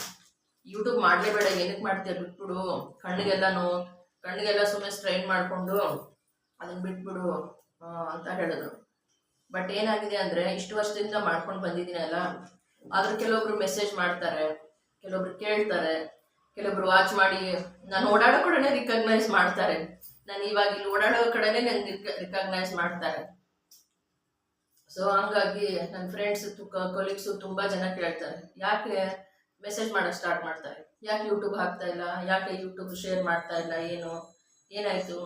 ಯೂಟ್ಯೂಬ್ ಮಾಡಲೇಬೇಡ ಏನಕ್ಕೆ ಮಾಡ್ತೀಯ? ಬಿಟ್ಬಿಡು. ಕಣ್ಣಿಗೆಲ್ಲನೂ, ಕಣ್ಣಿಗೆಲ್ಲ ಸುಮ್ಮನೆ ಸ್ಟ್ರೈನ್ ಮಾಡಿಕೊಂಡು ಅದನ್ನು ಬಿಟ್ಬಿಡು ಅಂತ ಹೇಳಿದ್ರು. ಬಟ್ ಏನಾಗಿದೆ ಅಂದರೆ, ಇಷ್ಟು ವರ್ಷದಿಂದ ಮಾಡ್ಕೊಂಡು ಬಂದಿದ್ದೀನಲ್ಲ, ಆದರೂ ಕೆಲವೊಬ್ರು ಮೆಸೇಜ್ ಮಾಡ್ತಾರೆ. ಕೆಲವೊಬ್ರು ಕೇಳ್ತಾರೆ, ಕೆಲವೊಬ್ರು ವಾಚ್ ಮಾಡಿ. ನಾನು ಓಡಾಡೋ ಕಡೆನೆ ರಿಕಗ್ನೈಸ್ ಮಾಡ್ತಾರೆ. ನಾನು ಇವಾಗ ಇಲ್ಲಿ ಓಡಾಡೋ ಕಡೆನೇ ನಂಗೆ ರಿಕಗ್ನೈಸ್ ಮಾಡ್ತಾರೆ. ಸೊ ಹಂಗಾಗಿ ನನ್ನ ಫ್ರೆಂಡ್ಸ್ ಕೊಲೀಗ್ಸು ತುಂಬ ಜನ ಕೇಳ್ತಾರೆ. ಯಾಕೆ ಮೆಸೇಜ್ ಮಾಡೋಕ್ಕೆ ಸ್ಟಾರ್ಟ್ ಮಾಡ್ತಾರೆ? ಯಾಕೆ ಯೂಟ್ಯೂಬ್ ಹಾಕ್ತಾ ಇಲ್ಲ? ಯಾಕೆ ಯೂಟ್ಯೂಬ್ ಶೇರ್ ಮಾಡ್ತಾ ಇಲ್ಲ? ಏನು? ಏನಾಯಿತು?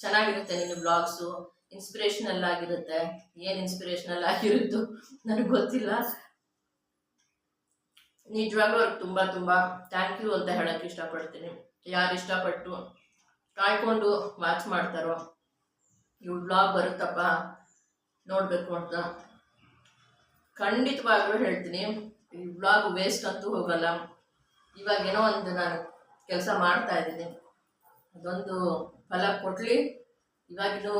ಚೆನ್ನಾಗಿರುತ್ತೆ ನಿನ್ನ ಬ್ಲಾಗ್ಸು ಇನ್ಸ್ಪಿರೇಷನಲ್ ಆಗಿರುತ್ತೆ. ಏನು ಇನ್ಸ್ಪಿರೇಷನಲ್ ಆಗಿರುತ್ತೋ? ನನಗೆ ಗೊತ್ತಿಲ್ಲ. ನಿಜವಾಗ್ಲೂ ಅವ್ರಿಗೆ ತುಂಬ ತುಂಬ ಥ್ಯಾಂಕ್ ಯು ಅಂತ ಹೇಳೋಕ್ಕೆ ಇಷ್ಟಪಡ್ತೀನಿ. ಯಾರು ಇಷ್ಟಪಟ್ಟು ಕಾಯ್ಕೊಂಡು ವಾಚ್ ಮಾಡ್ತಾರೋ ಇವ್ ಬ್ಲಾಗ್ ಬರುತ್ತಪ್ಪ ನೋಡಬೇಕು ಅಂತ. ಖಂಡಿತವಾಗ್ಲೂ ಹೇಳ್ತೀನಿ, ಈ ಬ್ಲಾಗ್ ವೇಸ್ಟ್ ಅಂತೂ ಹೋಗಲ್ಲ. ಇವಾಗ ಏನೋ ಒಂದು ನಾನು ಕೆಲಸ ಮಾಡ್ತಾ ಇದ್ದೀನಿ. ಅದೊಂದು ಫಲ ಕೊಡಲಿ. ಇವಾಗಿನೂ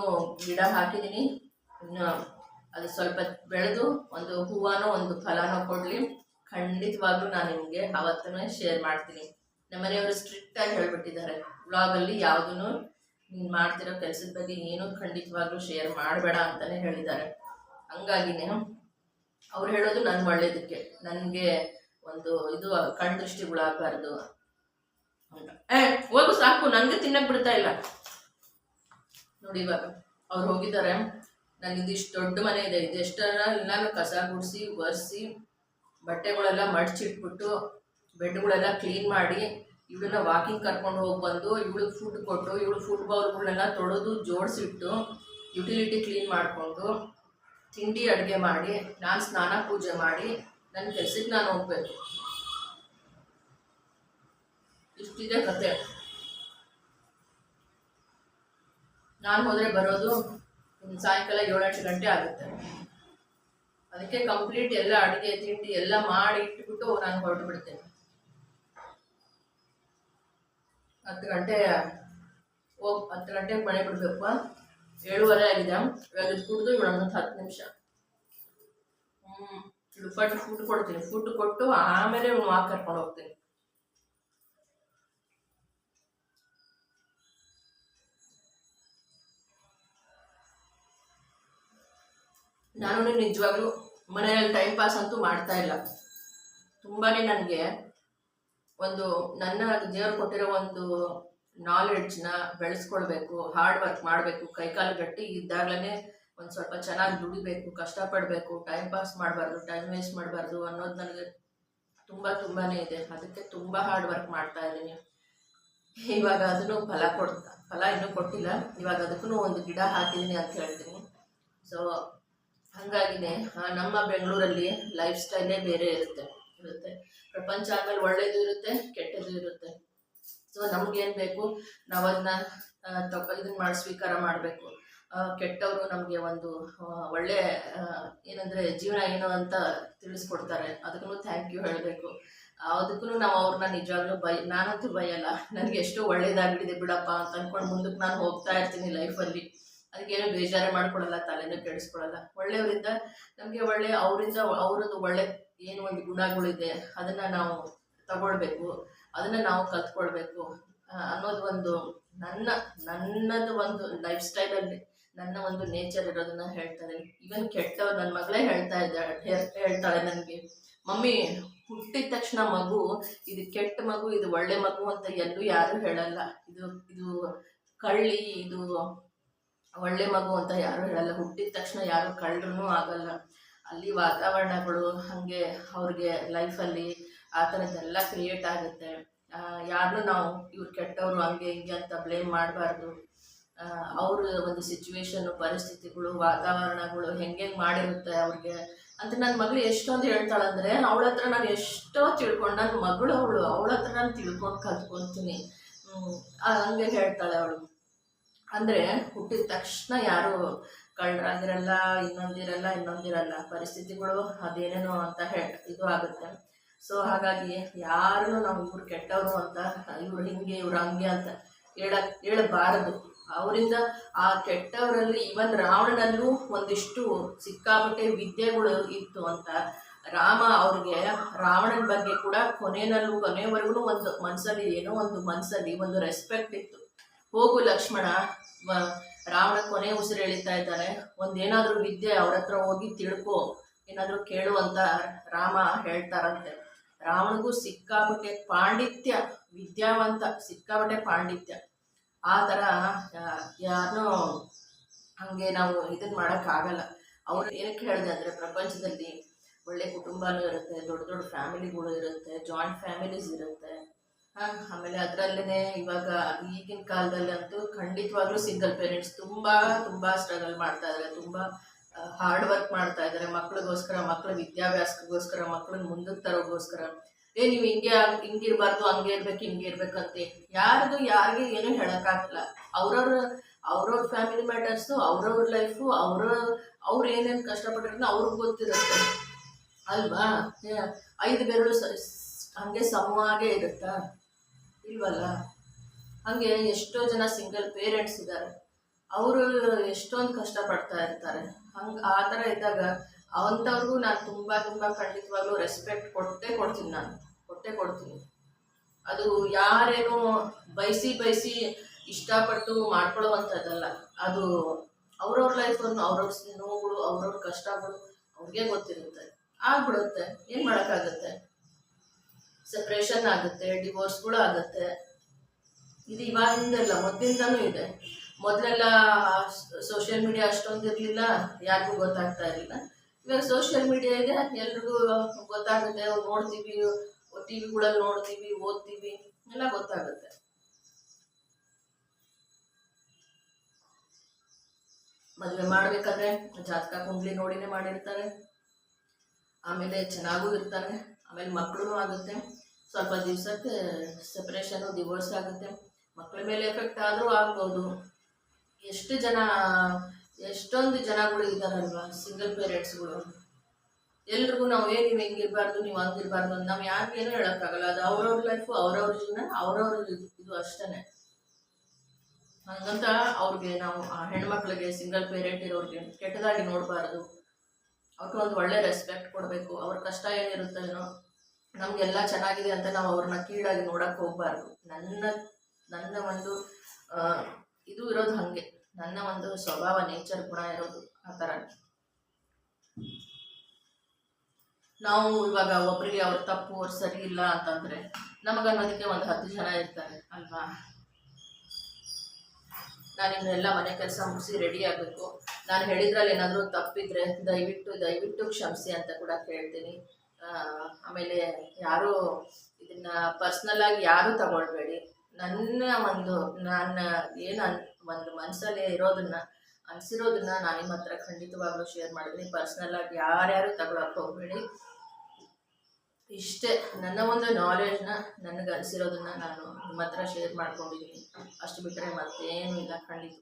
ಗಿಡ ಹಾಕಿದ್ದೀನಿ. ಇನ್ನು ಅದು ಸ್ವಲ್ಪ ಬೆಳೆದು ಒಂದು ಹೂವನೋ ಒಂದು ಫಲನೋ ಕೊಡಲಿ. ಖಂಡಿತವಾಗ್ಲೂ ನಾನು ನಿಮಗೆ ಅವತ್ತೂ ಶೇರ್ ಮಾಡ್ತೀನಿ. ನಮ್ಮ ಸ್ಟ್ರಿಕ್ಟ್ ಆಗಿ ಹೇಳ್ಬಿಟ್ಟಿದ್ದಾರೆ. ಬ್ಲಾಗಲ್ಲಿ ಯಾವುದೂ ನೀನು ಮಾಡ್ತಿರೋ ಕೆಲಸದ ಬಗ್ಗೆ ಏನೂ ಖಂಡಿತವಾಗ್ಲೂ ಶೇರ್ ಮಾಡಬೇಡ ಅಂತಲೇ ಹೇಳಿದ್ದಾರೆ. ಹಂಗಾಗಿನೇ ಅವ್ರು ಹೇಳೋದು ನನ್ನ ಒಳ್ಳೇದಕ್ಕೆ. ನನಗೆ ಒಂದು ಇದು ಕಣ್ದೃಷ್ಟಿಗಳಾಗಬಾರ್ದು ಅಂತ. ಏ, ಹೋಗು ಸಾಕು ನನಗೆ ತಿನ್ನಕ್ಕೆ ಬಿಡ್ತಾ ಇಲ್ಲ. ನೋಡಿ ಇವಾಗ, ಅವ್ರು ಹೋಗಿದ್ದಾರೆ. ನನಗೆ ಇದಿಷ್ಟು ದೊಡ್ಡ ಮನೆ ಇದೆ. ಇದೆಷ್ಟರ ಎಲ್ಲಾನು ಕಸ ಗುಡಿಸಿ, ಒರೆಸಿ ಬಟ್ಟೆಗಳೆಲ್ಲ ಮಡ್ಚಿಟ್ಬಿಟ್ಟು ಬೆಡ್ಗಳೆಲ್ಲ ಕ್ಲೀನ್ ಮಾಡಿ ಇವಳನ್ನ ವಾಕಿಂಗ್ ಕರ್ಕೊಂಡು ಹೋಗಿ ಬಂದು ಇವಳಿಗೆ ಫುಡ್ ಕೊಟ್ಟು, ಇವಳು ಫುಡ್ ಬೌಲ್ಗಳನ್ನೆಲ್ಲ ತೊಳೆದು ಜೋಡಿಸಿಟ್ಟು ಯುಟಿಲಿಟಿ ಕ್ಲೀನ್ ಮಾಡಿಕೊಂಡು ತಿಂಡಿ ಅಡುಗೆ ಮಾಡಿ, ನಾನು ಸ್ನಾನ ಪೂಜೆ ಮಾಡಿ ನನ್ನ ಕೆಲಸಕ್ಕೆ ನಾನು ಹೋಗ್ಬೇಕು. ಇಷ್ಟಿದೆ ಕತೆ. ನಾನು ಹೋದರೆ ಬರೋದು ಸಾಯಂಕಾಲ ಏಳೆಂಟು ಗಂಟೆ ಆಗುತ್ತೆ. ಅದಕ್ಕೆ ಕಂಪ್ಲೀಟ್ ಎಲ್ಲ ಅಡುಗೆ, ತಿಂಡಿ ಎಲ್ಲ ಮಾಡಿ ಇಟ್ಬಿಟ್ಟು ನಾನು ಹೊರಟು ಬಿಡ್ತೇನೆ. ಹತ್ತು ಗಂಟೆ ಹೋಗಿ, ಹತ್ತು ಗಂಟೆಗೆ ಮನೆ ಬಿಡಬೇಕು. ಏಳುವರೆ ಆಗಿದೆ. ಇವಾಗ ಕುಡಿದು ಒಂದು ಹತ್ತು ನಿಮಿಷ. ಹ್ಞೂ ಫಟ್ ಫುಡ್ ಕೊಡ್ತೀನಿ. ಫುಡ್ ಕೊಟ್ಟು ಆಮೇಲೆ ವಾಕ್ ಕರ್ಕೊಂಡು ಹೋಗ್ತೀನಿ. ನಾನು ನಿಜವಾಗ್ಲೂ ಮನೆಯಲ್ಲಿ ಟೈಮ್ ಪಾಸ್ ಅಂತೂ ಮಾಡ್ತಾ ಇಲ್ಲ. ತುಂಬಾ ನನಗೆ ಒಂದು ನನ್ನ ದೇವರು ಕೊಟ್ಟಿರೋ ಒಂದು ನಾಲೆಡ್ಜ್ನ ಬೆಳೆಸ್ಕೊಳ್ಬೇಕು ಹಾರ್ಡ್ ವರ್ಕ್ ಮಾಡಬೇಕು, ಕೈಕಾಲು ಗಟ್ಟಿ ಇದ್ದಾಗಲೇ ಒಂದು ಸ್ವಲ್ಪ ಚೆನ್ನಾಗಿ ದುಡಿಬೇಕು, ಕಷ್ಟಪಡಬೇಕು ಟೈಮ್ ಪಾಸ್ ಮಾಡಬಾರ್ದು ಟೈಮ್ ವೇಸ್ಟ್ ಮಾಡಬಾರ್ದು ಅನ್ನೋದು ನನಗೆ ತುಂಬ ತುಂಬಾ ಇದೆ. ಅದಕ್ಕೆ ತುಂಬ ಹಾರ್ಡ್ ವರ್ಕ್ ಮಾಡ್ತಾ ಇದ್ದೀನಿ. ಇವಾಗ ಅದನ್ನು ಫಲ ಕೊಡ್ತಾ, ಫಲ ಇನ್ನೂ ಕೊಟ್ಟಿಲ್ಲ. ಇವಾಗ ಅದಕ್ಕೂ ಒಂದು ಗಿಡ ಹಾಕಿದ್ದೀನಿ ಅಂತ ಹೇಳ್ತೀನಿ. ಸೊ ಹಾಗಾಗಿನೇ ನಮ್ಮ ಬೆಂಗಳೂರಲ್ಲಿ ಲೈಫ್ ಸ್ಟೈಲೇ ಬೇರೆ ಇರುತ್ತೆ. ಇರುತ್ತೆ. ಪ್ರಪಂಚ ಆಮೇಲೆ ಒಳ್ಳೇದು ಇರುತ್ತೆ, ಕೆಟ್ಟದ್ದು ಇರುತ್ತೆ. ಸೊ ನಮ್ಗೇನು ಬೇಕು? ನಾವು ಅದನ್ನ ತಪ್ಪ ಇದನ್ನ ಮಾಡಿ, ಸ್ವೀಕಾರ ಮಾಡಬೇಕು. ಕೆಟ್ಟವರು ನಮಗೆ ಒಂದು ಒಳ್ಳೆ ಏನಂದ್ರೆ ಜೀವನ ಏನು ಅಂತ ತಿಳಿಸ್ಕೊಡ್ತಾರೆ. ಅದಕ್ಕೂ ಥ್ಯಾಂಕ್ ಯು ಹೇಳಬೇಕು. ಅದಕ್ಕೂ ನಾವು ಅವ್ರನ್ನ ನಿಜವಾಗ್ಲೂ ಬೈ ನಾನಂತೂ ಬೈಯಲ್ಲ. ನನಗೆ ಎಷ್ಟು ಒಳ್ಳೇದಾಗ್ಬಿಟ್ಟಿದೆ ಬಿಡಪ್ಪ ಅಂತ ಅನ್ಕೊಂಡು ಮುಂದಕ್ಕೆ ನಾನು ಹೋಗ್ತಾ ಇರ್ತೀನಿ ಲೈಫಲ್ಲಿ ಅದಕ್ಕೇನು ಬೇಜಾರು ಮಾಡ್ಕೊಳ್ಳಲ್ಲ ತಲೆನೂ ಕೆಡಿಸ್ಕೊಳ್ಳಲ್ಲ ಒಳ್ಳೆಯವರಿಂದ ನಮಗೆ ಒಳ್ಳೆ, ಅವರಿಂದ ಅವರದ್ದು ಒಳ್ಳೆ ಏನು ಒಂದು ಗುಣಗಳಿದೆ, ಅದನ್ನು ನಾವು ತಗೊಳ್ಬೇಕು, ಅದನ್ನು ನಾವು ಕಲ್ತ್ಕೊಳ್ಬೇಕು ಅನ್ನೋದು ಒಂದು ನನ್ನ, ನನ್ನದು ಒಂದು ಲೈಫ್ ಸ್ಟೈಲಲ್ಲಿ ನನ್ನ ಒಂದು ನೇಚರ್ ಇರೋದನ್ನ ಹೇಳ್ತಾರೆ ಇವನ್ ಕೆಟ್ಟವ್ರು ನನ್ನ ಮಗಳೇ ಹೇಳ್ತಾ ಇದ್ದಾಳೆ ಹೇಳ್ತಾಳೆ ನನಗೆ, ಮಮ್ಮಿ, ಹುಟ್ಟಿದ ತಕ್ಷಣ ಮಗು, ಇದು ಕೆಟ್ಟ ಮಗು, ಇದು ಒಳ್ಳೆ ಮಗು ಅಂತ ಎಲ್ಲೂ ಯಾರು ಹೇಳಲ್ಲ. ಇದು ಇದು ಕಳ್ಳಿ, ಇದು ಒಳ್ಳೆ ಮಗು ಅಂತ ಯಾರು ಹೇಳಲ್ಲ. ಹುಟ್ಟಿದ ತಕ್ಷಣ ಯಾರು ಕಳ್ಳರೂ ಆಗಲ್ಲ. ಅಲ್ಲಿ ವಾತಾವರಣಗಳು ಹಾಗೆ ಅವ್ರಿಗೆ ಲೈಫಲ್ಲಿ ಆ ಥರದ್ದೆಲ್ಲ ಕ್ರಿಯೇಟ್ ಆಗುತ್ತೆ. ಯಾರನ್ನೂ ನಾವು ಇವ್ರು ಕೆಟ್ಟವರು ಹಂಗೆ ಹಿಂಗೆ ಅಂತ ಬ್ಲೇಮ್ ಮಾಡಬಾರ್ದು. ಅವ್ರ ಒಂದು ಸಿಚುವೇಶನ್ನು ಪರಿಸ್ಥಿತಿಗಳು, ವಾತಾವರಣಗಳು ಹೆಂಗೆ ಮಾಡಿರುತ್ತೆ ಅವ್ರಿಗೆ ಅಂತ ನನ್ನ ಮಗಳು ಎಷ್ಟೊಂದು ಹೇಳ್ತಾಳಂದ್ರೆ ಅವಳ ಹತ್ರ ನಾನು ಎಷ್ಟೋ ತಿಳ್ಕೊಂಡು ನನ್ನ ಮಗಳು ಅವಳು, ಅವಳ ಹತ್ರ ನಾನು ತಿಳ್ಕೊಂಡು ಕಲ್ತ್ಕೊತೀನಿ. ಹಂಗೆ ಹೇಳ್ತಾಳೆ ಅವಳು. ಅಂದರೆ ಹುಟ್ಟಿದ ತಕ್ಷಣ ಯಾರು ಕಳ್ಳರಾಗಿರಲ್ಲ ಇನ್ನೊಂದಿರಲ್ಲ ಇನ್ನೊಂದಿರಲ್ಲ ಪರಿಸ್ಥಿತಿಗಳು ಅದೇನೇನೋ ಅಂತ ಹೇಳ್, ಇದು ಆಗುತ್ತೆ. ಸೊ ಹಾಗಾಗಿ ಯಾರನ್ನು ನಾವು ಇವ್ರು ಕೆಟ್ಟವರು ಅಂತ, ಇವ್ರು ಹಿಂಗೆ, ಇವ್ರು ಹಂಗೆ ಅಂತ ಹೇಳ ಹೇಳಬಾರದು. ಅವರಿಂದ ಆ ಕೆಟ್ಟವರಲ್ಲಿ ಇವನ್ ರಾವಣನಲ್ಲೂ ಒಂದಿಷ್ಟು ಸಿಕ್ಕಾಪಟ್ಟೆ ವಿದ್ಯೆಗಳು ಇತ್ತು ಅಂತ ರಾಮ ಅವ್ರಿಗೆ, ರಾವಣನ ಬಗ್ಗೆ ಕೂಡ ಕೊನೆಯಲ್ಲೂ, ಕೊನೆಯವರೆಗೂ ಒಂದು ಮನಸ್ಸಲ್ಲಿ ಏನೋ ಒಂದು ಮನಸ್ಸಲ್ಲಿ ಒಂದು ರೆಸ್ಪೆಕ್ಟ್ ಇತ್ತು. ಹೋಗು ಲಕ್ಷ್ಮಣ ರಾವಣ ಕೊನೆ ಉಸಿರು ಎಳಿತಾ ಇದ್ದಾನೆ. ಒಂದೇನಾದ್ರೂ ವಿದ್ಯೆ ಅವ್ರ ಹತ್ರ ಹೋಗಿ ತಿಳ್ಕೊ, ಏನಾದ್ರೂ ಕೇಳು ಅಂತ ರಾಮ ಹೇಳ್ತಾರಂತೆ. ರಾವಣಗೂ ಸಿಕ್ಕಾಪಟ್ಟೆ ಪಾಂಡಿತ್ಯ, ವಿದ್ಯಾವಂತ, ಸಿಕ್ಕಾಪಟ್ಟೆ ಪಾಂಡಿತ್ಯ. ಆ ಥರ ಯಾರನ್ನೂ ಹಂಗೆ ನಾವು ಇದನ್ನ ಮಾಡೋಕ್ಕಾಗಲ್ಲ ಅವ್ರು ಏನಕ್ಕೆ ಹೇಳಿದೆ ಅಂದರೆ ಪ್ರಪಂಚದಲ್ಲಿ ಒಳ್ಳೆ ಕುಟುಂಬನೂ ಇರುತ್ತೆ, ದೊಡ್ಡ ದೊಡ್ಡ ಫ್ಯಾಮಿಲಿಗಳು ಇರುತ್ತೆ, ಜಾಯಿಂಟ್ ಫ್ಯಾಮಿಲೀಸ್ ಇರುತ್ತೆ. ಆಮೇಲೆ ಅದರಲ್ಲೇ ಇವಾಗ ಈಗಿನ ಕಾಲದಲ್ಲಂತೂ ಖಂಡಿತವಾಗ್ಲೂ ಸಿಂಗಲ್ ಪೇರೆಂಟ್ಸ್ ತುಂಬಾ ತುಂಬಾ ಸ್ಟ್ರಗಲ್ ಮಾಡ್ತಾ ಇದ್ದಾರೆ ತುಂಬಾ ಹಾರ್ಡ್ ವರ್ಕ್ ಮಾಡ್ತಾ ಇದ್ದಾರೆ ಮಕ್ಳಿಗೋಸ್ಕರ, ಮಕ್ಳ ವಿದ್ಯಾಭ್ಯಾಸಕ್ಕೋಸ್ಕರ ಮಕ್ಳನ್ನ ಮುಂದಕ್ಕೆ ತರೋಗೋಸ್ಕರ. ಏ, ನೀವು ಹಿಂಗೆ ಹಿಂಗಿರ್ಬಾರ್ದು, ಹಂಗೆ ಇರ್ಬೇಕು, ಹಿಂಗೆ ಇರ್ಬೇಕಂತೆ. ಯಾರ್ದು, ಯಾರಿಗೆ ಏನೂ ಹೇಳೋಕ್ಕಾಗಲ್ಲ. ಅವ್ರವ್ರ ಅವ್ರವ್ರ ಫ್ಯಾಮಿಲಿ ಮ್ಯಾಟರ್ಸು ಅವ್ರವ್ರ ಲೈಫು ಅವ್ರ, ಅವ್ರು ಏನೇನು ಕಷ್ಟಪಟ್ಟಿರೋದನ್ನ ಅವ್ರಿಗೆ ಗೊತ್ತಿರುತ್ತೆ. ಅಲ್ವಾ? ಐದು ಬೆರಳು ಹಂಗೆ ಸಮವಾಗೇ ಇರುತ್ತಾ? ಇಲ್ವಲ್ಲ? ಹಾಗೆ ಎಷ್ಟೋ ಜನ ಸಿಂಗಲ್ ಪೇರೆಂಟ್ಸ್ ಇದ್ದಾರೆ. ಅವರು ಎಷ್ಟೊಂದು ಕಷ್ಟಪಡ್ತಾ ಇರ್ತಾರೆ. ಹಂಗೆ ಆ ಥರ ಇದ್ದಾಗ ಅಂಥವ್ರಿಗೂ ನಾನು ತುಂಬ ತುಂಬ ಖಂಡಿತವಾಗ್ಲೂ ರೆಸ್ಪೆಕ್ಟ್ ಕೊಟ್ಟೇ ಕೊಡ್ತೀನಿ ನಾನು. ಕೊಟ್ಟೇ ಕೊಡ್ತೀನಿ. ಅದು ಯಾರೇನೋ ಬಯಸಿ ಬಯಸಿ ಇಷ್ಟಪಟ್ಟು ಮಾಡ್ಕೊಳ್ಳೋವಂಥದ್ದಲ್ಲ ಅದು ಅವ್ರವ್ರ ಲೈಫನ್ನು ಅವ್ರವ್ರ ನೋವುಗಳು ಅವ್ರವ್ರ ಕಷ್ಟಗಳು ಅವ್ರಿಗೆ ಗೊತ್ತಿರುತ್ತೆ. ಆಗ್ಬಿಡುತ್ತೆ. ಏನು ಮಾಡೋಕ್ಕಾಗತ್ತೆ? ಸೆಪ್ರೇಷನ್ ಆಗುತ್ತೆ ಡಿವೋರ್ಸ್ಗಳು ಆಗುತ್ತೆ. ಇದು ಇವಾಗಿಂದಲ್ಲ, ಮೊದಲಿಂದನೂ ಇದೆ. ಮೊದಲೆಲ್ಲ ಸೋಷಿಯಲ್ ಮೀಡಿಯಾ ಅಷ್ಟೊಂದು ಇರಲಿಲ್ಲ, ಯಾರಿಗೂ ಗೊತ್ತಾಗ್ತಾ ಇರಲಿಲ್ಲ. ಇವಾಗ ಸೋಷಿಯಲ್ ಮೀಡಿಯಾ ಇದೆ, ಎಲ್ರಿಗೂ ಗೊತ್ತಾಗುತ್ತೆ ನೋಡ್ತೀವಿ ಟಿ ವಿಗಳಲ್ಲಿ ನೋಡ್ತೀವಿ, ಓದ್ತೀವಿ, ಎಲ್ಲ ಗೊತ್ತಾಗುತ್ತೆ. ಮದುವೆ ಮಾಡ್ಬೇಕಾದ್ರೆ ಜಾತಕ, ಕುಂಡ್ಲಿ ನೋಡಿನೇ ಮಾಡಿರ್ತಾರೆ. ಆಮೇಲೆ ಚೆನ್ನಾಗೂ ಇರ್ತಾರೆ ಆಮೇಲೆ ಮಕ್ಕಳು ಆಗುತ್ತೆ. ಸ್ವಲ್ಪ ದಿವಸಕ್ಕೆ ಸೆಪ್ರೇಷನು ಡಿವೋರ್ಸ್ ಆಗುತ್ತೆ. ಮಕ್ಕಳ ಮೇಲೆ ಎಫೆಕ್ಟ್ ಆದರೂ ಆಗ್ಬೋದು. ಎಷ್ಟು ಜನ, ಎಷ್ಟೊಂದು ಜನಗಳು ಇದ್ದಾರಲ್ವಾ? ಸಿಂಗಲ್ ಪೇರೆಂಟ್ಸ್ಗಳು ಎಲ್ರಿಗೂ ನಾವು ಏನು ನೀವು ಹೆಂಗಿರ್ಬಾರ್ದು, ನೀವು ಹಂಗಿರ್ಬಾರ್ದು ಅಂತ ನಾವು ಯಾಕೇನು ಹೇಳೋಕ್ಕಾಗಲ್ಲ. ಅದು ಅವ್ರವ್ರ ಲೈಫು ಅವ್ರವ್ರ ಜೀವನ, ಅವ್ರವ್ರ ಇದು ಅಷ್ಟೇ ಹಂಗಂತ ಅವ್ರಿಗೆ ನಾವು ಆ ಹೆಣ್ಮಕ್ಳಿಗೆ ಸಿಂಗಲ್ ಪೇರೆಂಟ್ ಇರೋರಿಗೆ ಕೆಟ್ಟದಾಗಿ ನೋಡಬಾರ್ದು. ಅವ್ರಿಗೆ ಒಂದು ಒಳ್ಳೆ ರೆಸ್ಪೆಕ್ಟ್ ಕೊಡಬೇಕು. ಅವ್ರ ಕಷ್ಟ ಏನಿರುತ್ತೇನೋ ನಮಗೆಲ್ಲ ಚೆನ್ನಾಗಿದೆ ಅಂತ ನಾವು ಅವ್ರನ್ನ ಕೀಳಾಗಿ ನೋಡಕ್ಕೆ ಹೋಗಬಾರ್ದು. ನನ್ನ ನನ್ನ ಒಂದು ಇದು ಇರೋದು ಹಾಗೆ. ನನ್ನ ಒಂದು ಸ್ವಭಾವ ನೇಚರ್ ಗುಣ ಇರೋದು ಆ ಥರ. ನಾವು ಇವಾಗ ಒಬ್ರಿಗೆ ಅವ್ರ ತಪ್ಪು, ಅವ್ರು ಸರಿ ಇಲ್ಲ ಅಂತಂದ್ರೆ ನಮಗನ್ನೋದಕ್ಕೆ ಒಂದು ಹತ್ತು ಜನ ಇರ್ತಾರೆ, ಅಲ್ವಾ? ನಾನು ಇನ್ನೆಲ್ಲ ಮನೆ ಕೆಲಸ ಮುಗಿಸಿ ರೆಡಿ ಆಗಬೇಕು. ನಾನು ಹೇಳಿದ್ರಲ್ಲಿ ಏನಾದರೂ ತಪ್ಪಿದ್ರೆ ದಯವಿಟ್ಟು ದಯವಿಟ್ಟು ಕ್ಷಮಿಸಿ ಅಂತ ಕೂಡ ಕೇಳ್ತೀನಿ. ಆಮೇಲೆ ಯಾರು ಇದನ್ನ ಪರ್ಸ್ನಲ್ ಆಗಿ ಯಾರೂ ತಗೊಳ್ಬೇಡಿ. ನನ್ನ ಒಂದು, ನನ್ನ ಏನು ಅನ್, ಒಂದು ಮನಸ್ಸಲ್ಲಿ ಇರೋದನ್ನ, ಅನಿಸಿರೋದನ್ನ ನಾನು ನಿಮ್ಮ ಹತ್ರ ಖಂಡಿತವಾಗ್ಲೂ ಶೇರ್ ಮಾಡಿದ್ದೀನಿ. ಪರ್ಸ್ನಲ್ ಆಗಿ ಯಾರ್ಯಾರು ತಗೊಳಕ್ಕೆ ಹೋಗ್ಬೇಡಿ. ಇಷ್ಟೇ, ನನ್ನ ಒಂದು ನಾಲೆಡ್ಜ್ನ ನನಗೆ ಅನಿಸಿರೋದನ್ನ ನಾನು ನಿಮ್ಮ ಹತ್ರ ಶೇರ್ ಮಾಡ್ಕೊಂಡಿದ್ದೀನಿ. ಅಷ್ಟು ಬಿಟ್ಟರೆ ಮತ್ತೇನು ಇಲ್ಲ, ಖಂಡಿತ.